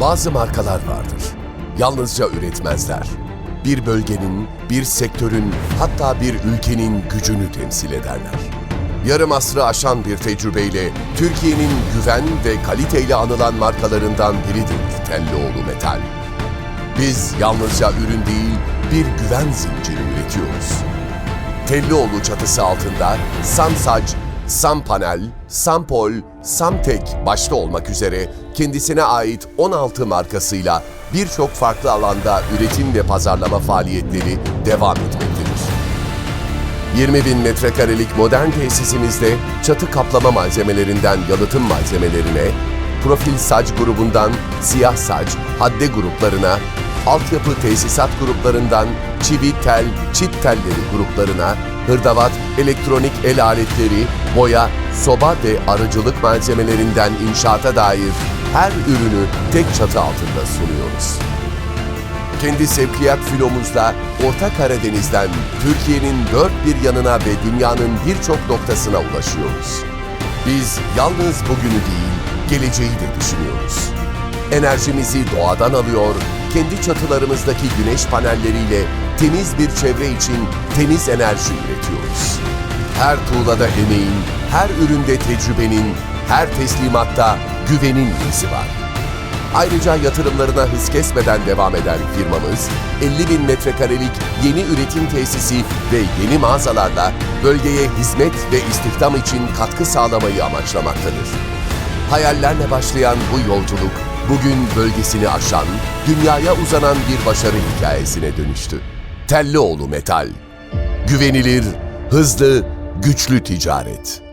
Bazı markalar vardır. Yalnızca üretmezler. Bir bölgenin, bir sektörün, hatta bir ülkenin gücünü temsil ederler. Yarım asrı aşan bir tecrübeyle Türkiye'nin güven ve kaliteyle anılan markalarından biridir Tellioğlu Metal. Biz yalnızca ürün değil, bir güven zinciri üretiyoruz. Tellioğlu çatısı altında Samsac, Sampanel, Sampol, Samtek başta olmak üzere kendisine ait 16 markasıyla birçok farklı alanda üretim ve pazarlama faaliyetleri devam etmektedir. 20 bin metrekarelik modern tesisimizde çatı kaplama malzemelerinden yalıtım malzemelerine, profil saç grubundan siyah saç, hadde gruplarına, altyapı tesisat gruplarından çivi tel, çit telleri gruplarına, hırdavat, elektronik el aletleri, boya, soba ve arıcılık malzemelerinden inşaata dair her ürünü tek çatı altında sunuyoruz. Kendi sevkiyat filomuzla Orta Karadeniz'den Türkiye'nin dört bir yanına ve dünyanın birçok noktasına ulaşıyoruz. Biz yalnız bugünü değil, geleceği de düşünüyoruz. Enerjimizi doğadan alıyor, kendi çatılarımızdaki güneş panelleriyle temiz bir çevre için temiz enerji üretiyoruz. Her tuğlada emeğin, her üründe tecrübenin, her teslimatta güvenin izi var. Ayrıca yatırımlarına hız kesmeden devam eden firmamız, 50 bin metrekarelik yeni üretim tesisi ve yeni mağazalarla bölgeye hizmet ve istihdam için katkı sağlamayı amaçlamaktadır. Hayallerle başlayan bu yolculuk, bugün bölgesini aşan, dünyaya uzanan bir başarı hikayesine dönüştü. Tellioğlu Metal. Güvenilir, hızlı, güçlü ticaret.